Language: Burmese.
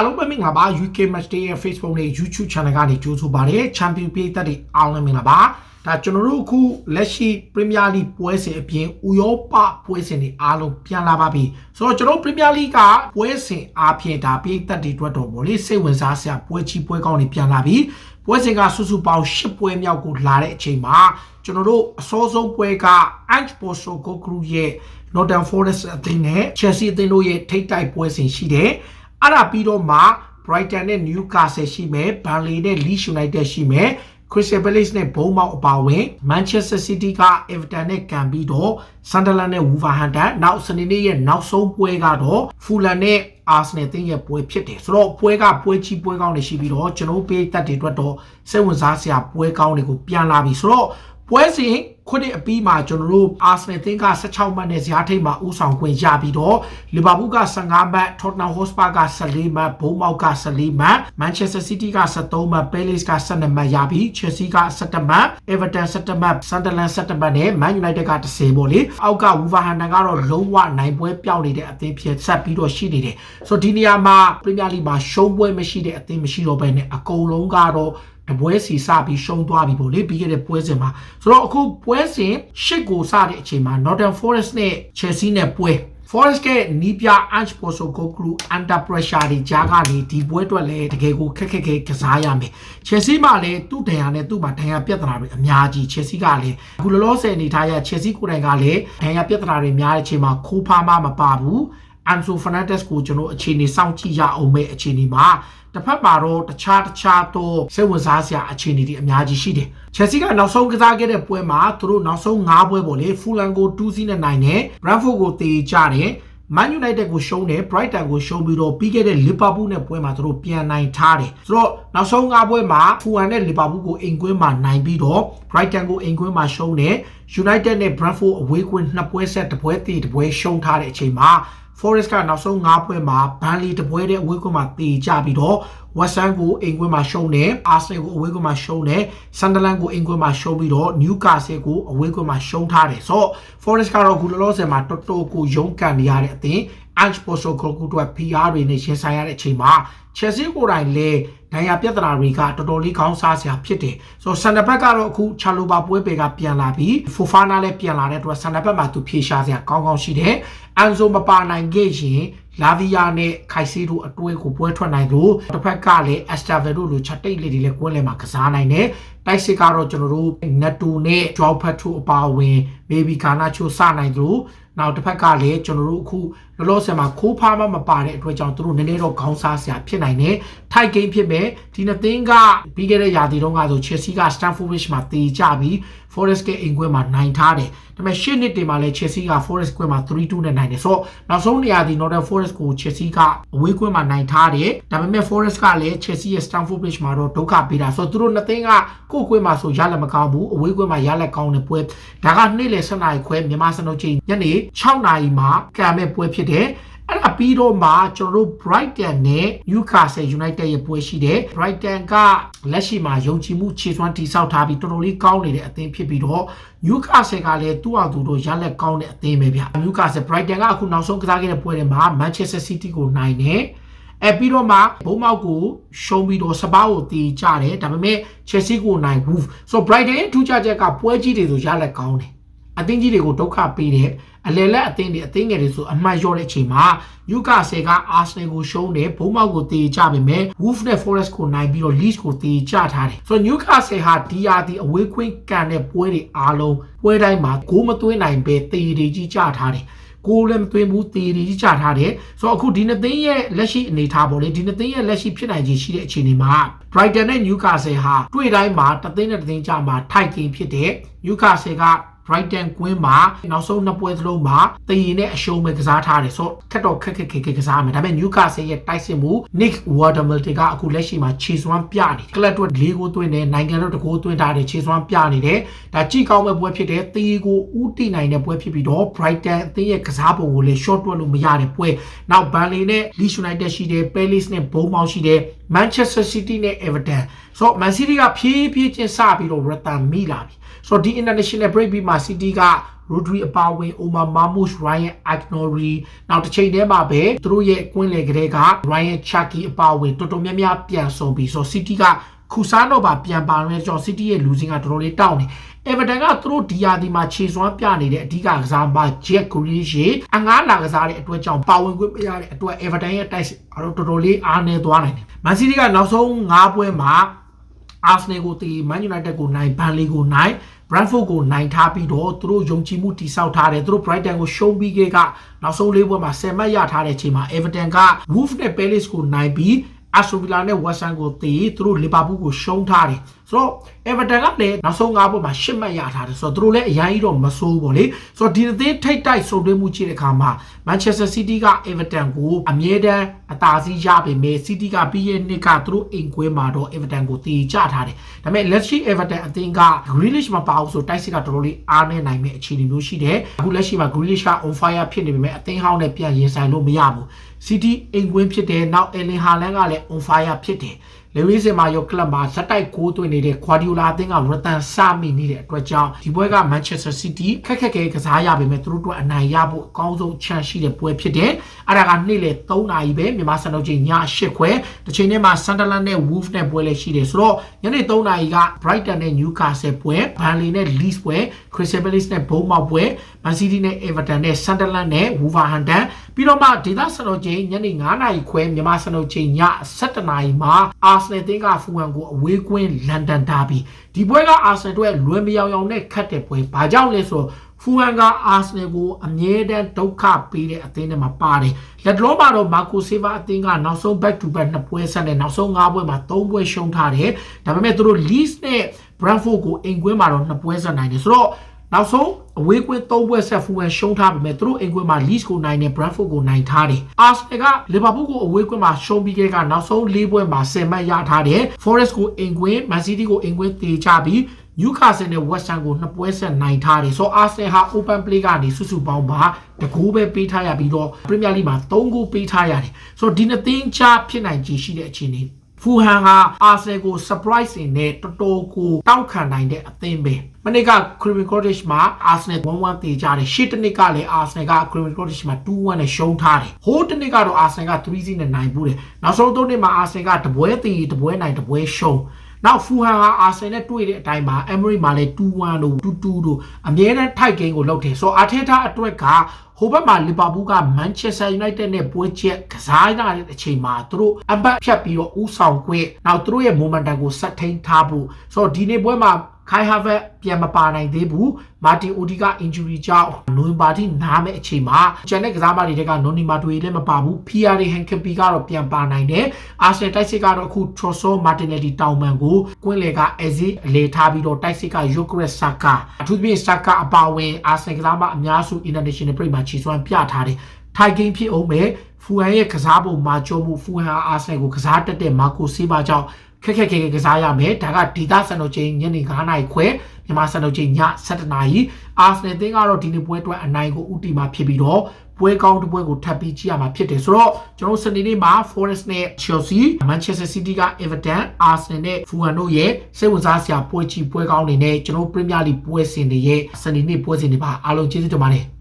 အားလုံးပဲမင်္ဂလာပါ UK Match Day ရဲ့ Facebook နဲ့ YouTube Channel ကနေကြိုဆိုပါရစေ Champion ပြည်သက်တွေအားလုံးမင်္ဂလာပါဒါကျွန်တော်တို့အခုလက်ရှိ Premier League ပွဲစဉ်အပြင်ဥရောပပွဲစဉ်တွေအားလုံးပြန်လာပါပြီဆိုတော့ကျွန်တော် Premier League ကပွဲစဉ်အားဖြင့်ဒါပြည်သက်တွေအတွက်တော့ဗောလေစိတ်ဝင်စားစရာပွဲကြီးပွဲကောင်းတွေပြန်လာပြီပွဲစဉ်ကစုစုပေါင်း10ပွဲမြောက်ကိုလာတဲ့အချိန်မှာကျွန်တော်တို့အစောဆုံးပွဲက Ange Postecoglou ရဲ့ Nottingham Forest အသင်းနဲ့ Chelsea အသင်းတို့ရဲ့ထိပ်တိုက်ပွဲစဉ်ရှိတယ် အဲ့ဒါပြီးတော့မှ Brighton နဲ့ Newcastle ရှိမယ် Burnley နဲ့ Leeds United ရှိမယ် Crystal Palace နဲ့ Bournemouth အပါအဝင် Manchester City က Everton နဲ့ကန်ပြီးတော့ Sunderland နဲ့ Wolverhampton နောက်စနေနေ့ရဲ့နောက်ဆုံးပွဲကတော့ Fulham နဲ့ Arsenal တင်းရဲ့ပွဲဖြစ်တယ်ဆိုတော့ပွဲကပွဲကြီးပွဲကောင်းတွေရှိပြီးတော့ကျွန်တော်ပေးသက်တွေအတွက်တော့စိတ်ဝင်စားစရာပွဲကောင်းတွေကိုပြန်လာပြီဆိုတော့ ပွဲစဉ်ခုနှစ်အပြီးမှာကျွန်တော်တို့ Arsenal တင်းက16မှတ်နဲ့ဇာတ်ထိပ်မှာဥဆောင်ခွင့်ရပြီးတော့ Liverpool က15မှတ် Tottenham Hotspur က14မှတ် Bournemouth က14မှတ် Manchester City က13မှတ် Palace က12မှတ်ရပြီး Chelsea က17မှတ် Everton 17မှတ် Sunderland 17မှတ်နဲ့ Man United က10ပေါ့လေအောက်က Wolverhampton ကတော့လုံးဝနိုင်ပွဲပြောင်းနေတဲ့အသင်းဖြစ်ဆက်ပြီးတော့ရှိနေတယ်ဆိုတော့ဒီနေရာမှာ Premier League မှာရှုံးပွဲမရှိတဲ့အသင်းမရှိတော့ဘဲနဲ့အကုန်လုံးကတော့ တပွဲစီစပြီးရှုံးသွားပြီပေါ့လေပြီးခဲ့တဲ့ပွဲစဉ်မှာဆိုတော့အခုပွဲစဉ်ရှစ်ကိုစတဲ့အချိန်မှာ Nottingham Forest နဲ့ Chelsea နဲ့ပွဲ Forest ကနီးပြ Ange Postecoglou under pressure တွေကြားကနေဒီပွဲအတွက်လည်းတကယ်ကိုခက်ခက်ခဲကစားရမယ်။ Chelsea မှလည်းသူ့ဒဏ်ရာနဲ့သူ့မှာဒဏ်ရာပြဿနာတွေအများကြီး Chelsea ကလည်းအခုလောလောဆယ်အနေထားရ Chelsea ကိုယ်တိုင်ကလည်းဒဏ်ရာပြဿနာတွေများတဲ့အချိန်မှာခိုးဖားမှမပါဘူး။ Anso Fernandez ကိုကျွန်တော်အခြေအနေစောင့်ကြည့်ရအောင်မဲ့အခြေအနေမှာ တစ်ဖက်မှာတော့တခြားတခြားတော့စိတ်ဝင်စားစရာအခြေအနေတွေအများကြီးရှိတယ်။ Chelsea ကနောက်ဆုံးကစားခဲ့တဲ့ပွဲမှာသူတို့နောက်ဆုံး၅ပွဲပေါ့လေ Fulham ကို2-0နဲ့နိုင်တယ်။ Brentford ကိုတေကြတယ်။ Man United ကိုရှုံးတယ် Brighton ကိုရှုံးပြီးတော့ပြီးခဲ့တဲ့ Liverpool နဲ့ပွဲမှာသူတို့ပြန်နိုင်ထားတယ်ဆိုတော့နောက်ဆုံး၅ပွဲမှာ Fulham နဲ့ Liverpool ကိုအိမ်ကွင်းမှာနိုင်ပြီးတော့ Brighton ကိုအိမ်ကွင်းမှာရှုံးတယ် United နဲ့ Brentford အဝေးကွင်းနှစ်ပွဲဆက်တစ်ပွဲတည်တစ်ပွဲရှုံးထားတဲ့အချိန်မှာ Forest ကနောက်ဆုံး၅ပွဲမှာ Burnley တပွဲတဲ့အဝေးကွင်းမှာတည်ကြပြီးတော့ West Ham ကိုအိမ်ကွင်းမှာရှုံးတယ် Arsenal ကိုအဝေးကွင်းမှာရှုံးတယ် Sunderland ကိုအိမ်ကွင်းမှာရှုံးပြီးတော့ Newcastle ကိုအဝေးကွင်းမှာရှုံးထားတယ်ဆိုတော့ Forest ကတော့အခုလောလောဆယ်မှာတော်တော်ကိုရုန်းကန်နေရတဲ့အသင်း Ange Postecoglou တို့က PR တွေနဲ့ရင်ဆိုင်ရတဲ့အချိန်မှာ Chelsea ကိုယ်တိုင်လည်းဒဏ်ရာပြဿနာတွေကတော်တော်လေးခေါင်းစားစရာဖြစ်တယ်ဆိုတော့ဆန်နဘက်ကတော့အခုချာလိုဘာပွဲပေကပြန်လာပြီး Fofana လည်းပြန်လာတဲ့အတွက်ဆန်နဘက်မှာသူဖြေရှာစရာကောင်းကောင်းရှိတယ်အန်ဆိုမပါနိုင်ခဲ့ရင်လာဗီယာနဲ့ခိုက်စီတို့အတွဲကိုပွဲထွက်နိုင်လို့တစ်ဖက်ကလည်းအက်စတာဗယ်တို့လိုချက်တိတ်လေးတွေလည်းကွင်းလယ်မှာကစားနိုင်တယ်တိုက်စစ်ကတော့ကျွန်တော်တို့နက်တူနဲ့ဂျောက်ဖတ်ထိုအပါအဝင် ဘေဘီကာနာချိုစနိုင်လို့နောက်တစ်ဖက်ကလည်းကျွန်တော်တို့အခုလောလောဆယ်မှာခိုးဖားမမပါတဲ့အတွက်ကြောင့်တို့နည်းနည်းတော့ခေါင်းစားစရာဖြစ်နိုင်တယ်ထိုက်ကိန်းဖြစ်မဲ့ဒီနှစ်သင်းကပြီးခဲ့တဲ့ရာသီတုန်းကဆို Chelsea က Stamford Bridge မှာတေကြပြီး Forest ကအိမ်ကွင်းမှာနိုင်ထားတယ်ဒါပေမဲ့ရှစ်နှစ်တင်မှာလည်း Chelsea က Forest ကွင်းမှာ3-2နဲ့နိုင်တယ်ဆိုတော့နောက်ဆုံးနေရာဒီ Northern Forest ကို Chelsea ကအဝေးကွင်းမှာနိုင်ထားတယ်ဒါပေမဲ့ Forest ကလည်း Chelsea ရဲ့ Stamford Bridge မှာတော့ဒုက္ခပေးတာဆိုတော့သူတို့နှစ်သင်းကကိုယ့်ကွင်းမှာဆိုရလက်မကောင်းဘူးအဝေးကွင်းမှာရလက်ကောင်းတဲ့ပွဲဒါကနေ့လယ်7နာရီခွဲမြန်မာစံတော်ချိန်ညနေ6နာရီမှာကံမဲ့ပွဲဖြစ်တယ်အဲ့ဒါပြီးတော့မှကျွန်တော်တို့ Brighton နဲ့ Newcastle United ရဲ့ပွဲရှိတယ် Brighton ကလက်ရှိမှာယုံကြည်မှုခြေစွမ်းတည်ဆောက်ထားပြီးတော်တော်လေးကောင်းနေတဲ့အသင်းဖြစ်ပြီးတော့ Newcastle ကလည်းသူ့အတူတို့ရလက်ကောင်းတဲ့အသင်းပဲဗျ Newcastle Brighton ကအခုနောက်ဆုံးကစားခဲ့တဲ့ပွဲတွေမှာ Manchester City ကိုနိုင်တယ်အဲပြီးတော့မှဘုံမောက်ကိုရှုံးပြီးတော့စပါးကိုတီးကြတယ်ဒါပေမဲ့ Chelsea ကိုနိုင် Wolf ဆို Brighton ရဲ့ထူးခြားချက်ကပွဲကြီးတွေဆိုရလက်ကောင်းတယ် အသင်းကြီးတွေကိုဒုက္ခပေးတယ်အလယ်လက်အသင်းတွေအသင်းငယ်တွေဆိုအမှတ်လျော့တဲ့အချိန်မှာယူကာဆယ်ကအာဆနယ်ကိုရှုံးတယ်ဘုံမောက်ကိုတေကြပေမဲ့ Wolf နဲ့ Forest ကိုနိုင်ပြီးတော့ Leeds ကိုတေကြထားတယ်ဆိုတော့ Newcastle ဟာဒီယာဒီအဝေးခွင့်ကန်တဲ့ပွဲတွေအားလုံးပွဲတိုင်းမှာဂိုးမသွင်းနိုင်ပဲတေတွေကြီးကြထားတယ်ကိုလည်းမသွင်းဘူးတေတွေကြီးကြထားတယ်ဆိုတော့အခုဒီနှစ်သိန်းရဲ့လက်ရှိအနေထားပေါ့လေဒီနှစ်သိန်းရဲ့လက်ရှိဖြစ်နိုင်ခြေရှိတဲ့အခြေအနေမှာ Brighton နဲ့ Newcastle ဟာတွေ့တိုင်းမှာတသိန်းနဲ့တသိန်းကြမှာထိုက်ကင်းဖြစ်တဲ့ Newcastle က Brighton ကွင်းမှာနောက်ဆုံးနှစ်ပွဲသလုံးမှာတည်ရင်နဲ့အရှုံးပဲကစားထားတယ်ဆိုတော့ခက်တော့ခက်ခက်ခက်ခက်ကစားမယ်ဒါပေမဲ့ Newcastle ရဲ့တိုက်စစ်မှု Nick Watermilton ကအခုလက်ရှိမှာခြေစွမ်းပြနေကလပ်တွက်၄ကိုသွင်းတယ်နိုင်ငံတော်တကိုသွင်းထားတယ်ခြေစွမ်းပြနေတယ်ဒါကြည့်ကောင်းမဲ့ပွဲဖြစ်တယ်တီးကိုဥတီနိုင်တဲ့ပွဲဖြစ်ပြီးတော့ Brighton အသင်းရဲ့ကစားပုံကိုလည်း short တွက်လို့မရတဲ့ပွဲနောက် Burnley နဲ့ Leeds United ရှိတယ် Palace နဲ့ Bournemouth ရှိတယ် Manchester City နဲ့ Everton ဆိုတော့ Man City ကဖြည်းဖြည်းချင်းစပြီးတော့ Return မိလာပြီ ဆိုတော့ဒီ international break ပြီးမှ City က Rodri အပါဝင် Omar Marmoush Ryan Agnori နောက်တစ်ချိန်တည်းမှာပဲသူတို့ရဲ့အကွင်းလေကလေးက Ryan Chucky အပါဝင်တော်တော်များများပြန်ဆုံးပြီးဆိုတော့ City ကခူစားတော့ပါပြန်ပါမယ်ကျွန်တော် City ရဲ့ losing ကတော်တော်လေးတောက်နေ Everton ကသူတို့ဒီယာဒီမှာခြေစွမ်းပြနေတဲ့အဓိကကစားမ Jack Grealish ရေအငားလာကစားတဲ့အတွက်ကြောင့်ပါဝင်ခွင့်မရတဲ့အတွက် Everton ရဲ့တိုက်အတော့တော်တော်လေးအားနေသွားနိုင်တယ်။ Man City ကနောက်ဆုံး၅ပွဲမှာ Arsenal ကိုတီး Man United ကိုနိုင် Burnley ကိုနိုင် Brentford ကိုနိုင်ထားပြီးတော့သူတို့ယုံကြည်မှုတိစောက်ထားတယ်သူတို့ Brighton ကိုရှုံးပြီးခဲ့ကနောက်ဆုံးလေးပွဲမှာ10မှတ်ရထားတဲ့အချိန်မှာ Everton က Wolves နဲ့ Palace ကိုနိုင်ပြီး Aston Villa နဲ့ West Ham ကိုတီးသူတို့ Liverpool ကိုရှုံးထားတယ် ဆိုတော့ Everton ကလည်းနောက်ဆုံး၅ပွဲမှာ10မှတ်ရထားတယ်ဆိုတော့သူတို့လည်းအရင်ကြီးတော့မဆိုးဘူးပေါ့လေဆိုတော့ဒီအသင်းထိတ်တိုက်ဆုံတွဲမှုကြည့်တဲ့အခါမှာ Manchester City က Everton ကိုအမြဲတမ်းအသာစီးရပေမဲ့ City ကပြီးရဲ့နှစ်ကသူတို့အိမ်ခွဲမှာတော့ Everton ကိုတီးကြထားတယ်ဒါပေမဲ့လက်ရှိ Everton အသင်းက Grealish မပါဘူးဆိုတိုက်စစ်ကတော်တော်လေးအားနေနိုင်မဲ့အခြေအနေမျိုးရှိတယ်အခုလက်ရှိမှာ Grealish က on fire ဖြစ်နေပေမဲ့အသင်းဟောင်းနဲ့ပြန်ရင်ဆိုင်လို့မရဘူး City အိမ်ခွင်းဖြစ်တယ်နောက် Erling Haaland ကလည်း on fire ဖြစ်တယ် လေဝီစင်မာယောကလပ်မှာစတိုက်ကိုးသွင်းနေတဲ့ Guardiola အသင်းကရတန်စမိနေတဲ့အတွက်ကြောင့်ဒီပွဲက Manchester City ခက်ခက်ခဲကစားရပေမဲ့သူတို့တို့အနိုင်ရဖို့အကောင်းဆုံး chance ရှိတဲ့ပွဲဖြစ်တယ်။အဲ့ဒါကနေ့လေ3နာရီပဲမြန်မာစံတော်ချိန်ည8ခွဲတစ်ချိန်တည်းမှာ Sunderland နဲ့ Wolves နဲ့ပွဲလည်းရှိတယ်ဆိုတော့ညနေ3နာရီက Brighton နဲ့ Newcastle ပွဲ Burnley နဲ့ Leeds ပွဲ Crystal Palace နဲ့ Bournemouth ပွဲ Man City နဲ့ Everton နဲ့ Sunderland နဲ့ Wolverhampton ပြီးတော့မှဒေသစံတော်ချိန်ညနေ9နာရီခွဲမြန်မာစံတော်ချိန်ည7နာရီမှာ Arsenal တင်းကဖူဟန်ကိုအဝေးကွင်းလန်ဒန်ဒါဘီဒီပွဲက Arsenal တို့လွယ်မယောင်ယောင်နဲ့ခတ်တဲ့ပွဲဘာကြောင့်လဲဆိုတော့ဖူဟန်က Arsenal ကိုအမြဲတမ်းဒုက္ခပေးတဲ့အသင်းထဲမှာပါတယ်လက်တော်မှာတော့ Marco Silva အသင်းကနောက်ဆုံး back to back နှစ်ပွဲဆက်နဲ့နောက်ဆုံး၅ပွဲမှာ၃ပွဲရှုံးထားတယ်ဒါပေမဲ့သူတို့ Leeds နဲ့ Brentford ကိုအိမ်ကွင်းမှာတော့နှစ်ပွဲဆက်နိုင်တယ်ဆိုတော့ နောက်ဆုံးအဝေးကွင်း၃ပွဲဆက်ဖူဟန်ရှုံးထားပေမဲ့သူတို့အိမ်ကွင်းမှာ Leeds ကိုနိုင်တယ် Brentford ကိုနိုင်ထားတယ်။ Arsenal က Liverpool ကိုအဝေးကွင်းမှာရှုံးပြီးခဲ့ကနောက်ဆုံး၄ပွဲမှာ10မှတ်ရထားတယ်။ Forest ကိုအိမ်ကွင်း Man City ကိုအိမ်ကွင်းတေချပြီး Newcastle နဲ့ West Ham ကိုနှစ်ပွဲဆက်နိုင်ထားတယ်။ဆိုတော့ Arsenal ဟာ open play ကနေစုစုပေါင်းပါတကူပဲပေးထားရပြီးတော့ Premier League မှာ၃ဂိုးပေးထားရတယ်။ဆိုတော့ဒီနှစ်သင်းချဖြစ်နိုင်ခြေရှိတဲ့အခြေအနေ ဖူဟန်ဟာအာဆယ်ကို surprise နဲ့တော်တော်ကိုတောက်ခံနိုင်တဲ့အသင်းပဲမနေ့က Craven Cottage မှာ Arsenal 1-1တေကြတယ်ရှေ့တစ်နှစ်ကလည်း Arsenal က Craven Cottage မှာ2-1နဲ့ရှုံးထားတယ်ဟိုးတစ်နှစ်ကတော့ Arsenal က3-0နဲ့နိုင်ဘူးတယ်နောက်ဆုံးသုံးနှစ်မှာ Arsenal ကတပွဲတေတပွဲနိုင်တပွဲရှုံး နောက်ဖူဟန်ဟာအာဆင်နဲ့တွေ့တဲ့အတိုင်းမှာအမရီမှာလည်း2-1တို့2-2တို့အမြဲတမ်းထိုက်ဂိမ်းကိုလုပ်တယ်ဆိုတော့အာထေတာအတွက်ကဟိုဘက်မှာလီဗာပူးကမန်ချက်စတာယူနိုက်တက်နဲ့ပွဲချက်ကစားရတဲ့အချိန်မှာသူတို့အပတ်ဖြတ်ပြီးတော့ဥဆောင်ခွင့်နောက်သူတို့ရဲ့ momentum ကိုဆက်ထိန်ထားဖို့ဆိုတော့ဒီနေ့ပွဲမှာ ခိုင်ဟာဗက်ပြန်မပါနိုင်သေးဘူးမာတင်အိုဒီက injury ကြောင့်နိုဝင်ဘာထိနားမဲ့အချိန်မှာကျန်တဲ့ကစားမတွေကနိုနီမာတိုလည်းမပါဘူး PR ဟန်ကပီကတော့ပြန်ပါနိုင်တယ်အာဆင်တိုက်စစ်ကတော့အခု Trosso Martinelli တောင်မန်ကိုကွင်းလေက Eze အလေထားပြီးတော့တိုက်စစ်က Yokres Saka အထူးသဖြင့် Saka အပါဝင်အာဆင်ကစားမအများစု international break မှာခြေစွမ်းပြထားတယ်ထိုင်ဂိမ်းဖြစ်အောင်ပဲဖူဟန်ရဲ့ကစားပုံမှာကြုံမှုဖူဟန်အာဆင်ကိုကစားတက်တဲ့မာကိုဆေးပါကြောင့် ခက်ခက်ခဲခဲကစားရမယ်ဒါကဒေတာစံတော်ချိန်ညနေ9:00နာရီခွဲမြန်မာစံတော်ချိန်ည7:00နာရီအာဆနယ်တင်းကတော့ဒီနေ့ပွဲအတွက်အနိုင်ကိုဥတီမှာဖြစ်ပြီးတော့ပွဲကောင်းတစ်ပွဲကိုထပ်ပြီးကြည့်ရမှာဖြစ်တယ်ဆိုတော့ကျွန်တော်စနေနေ့မှာ Forest နဲ့ Chelsea Manchester City က Everton Arsenal နဲ့ Fulham တို့ရဲ့စိတ်ဝင်စားစရာပွဲကြီးပွဲကောင်းတွေနဲ့ကျွန်တော် Premier League ပွဲစဉ်တွေရဲ့စနေနေ့ပွဲစဉ်တွေပါအားလုံးကျေးဇူးတင်ပါတယ်